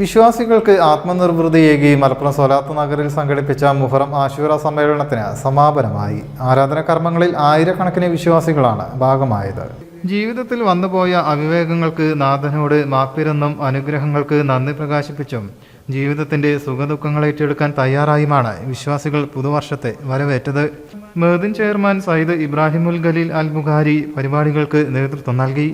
വിശ്വാസികൾക്ക് ആത്മനിർവൃതിയേകി മലപ്പുറം സോലാത്ത് നഗറിൽ സംഘടിപ്പിച്ച മുഹറം ആശുര സമ്മേളനത്തിന് സമാപനമായി. ആരാധന കർമ്മങ്ങളിൽ ആയിരക്കണക്കിന് വിശ്വാസികളാണ് ഭാഗമായത്. ജീവിതത്തിൽ വന്നുപോയ അവിവേകങ്ങൾക്ക് നാഥനോട് മാപ്പിരെന്നും അനുഗ്രഹങ്ങൾക്ക് നന്ദി പ്രകാശിപ്പിച്ചും ജീവിതത്തിന്റെ സുഖദുഃഖങ്ങൾ ഏറ്റെടുക്കാൻ തയ്യാറായുമാണ് വിശ്വാസികൾ പുതുവർഷത്തെ വരവേറ്റത്. മേദിൻ ചെയർമാൻ സയ്യിദ് ഇബ്രാഹിമുൽ ഖലീൽ അൽ ബുഖാരി പരിപാടികൾക്ക് നേതൃത്വം നൽകി.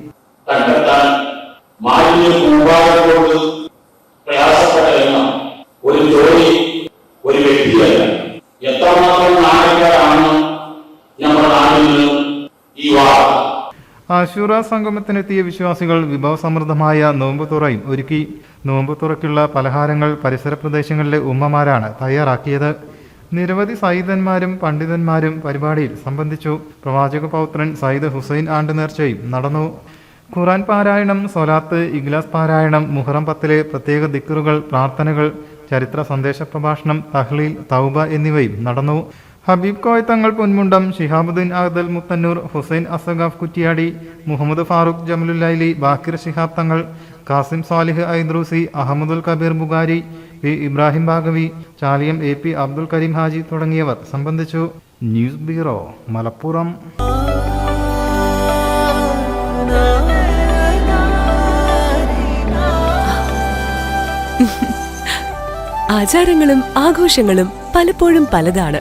ആശൂറ സംഗമത്തിനെത്തിയ വിശ്വാസികൾ വിഭവസമൃദ്ധമായ നോമ്പുതുറയും ഒരുക്കി നോമ്പുതുറയ്ക്കുള്ള പലഹാരങ്ങൾ പരിസര പ്രദേശങ്ങളിലെ ഉമ്മമാരാണ് തയ്യാറാക്കിയത്. നിരവധി സയ്യിദന്മാരും പണ്ഡിതന്മാരും പരിപാടിയിൽ സംബന്ധിച്ചു. പ്രവാചക പൗത്രൻ സയ്യിദ് ഹുസൈൻ ആണ്ട് നേർച്ചയും നടന്നു. ഖുറാൻ പാരായണം സൊലാത്ത് ഇഗ്ലാസ് പാരായണം മുഹറം പത്തിലെ പ്രത്യേക ദിക്കറുകൾ പ്രാർത്ഥനകൾ ചരിത്ര സന്ദേശ പ്രഭാഷണം തഹ്ലീൽ തൗബ എന്നിവയും നടന്നു. ഹബീബ് കോയ് തങ്ങൾ Ponmundam Shihabuddin Ahdal Muthannur Hussain Assaqaf Kuttiyadi Muhammad Farooq Jamalullaili Baqir Shihab Thangal Kasim Salih Aidrusi Ahmadul Kabir Bukhari P Ibrahim Baqavi Chaliyam A P Abdul Karim Haji തുടങ്ങിയവർ സംബന്ധിച്ചു. News bureau Malappuram. ആചാരങ്ങളും ആഘോഷങ്ങളും പലപ്പോഴും പലതാണ്.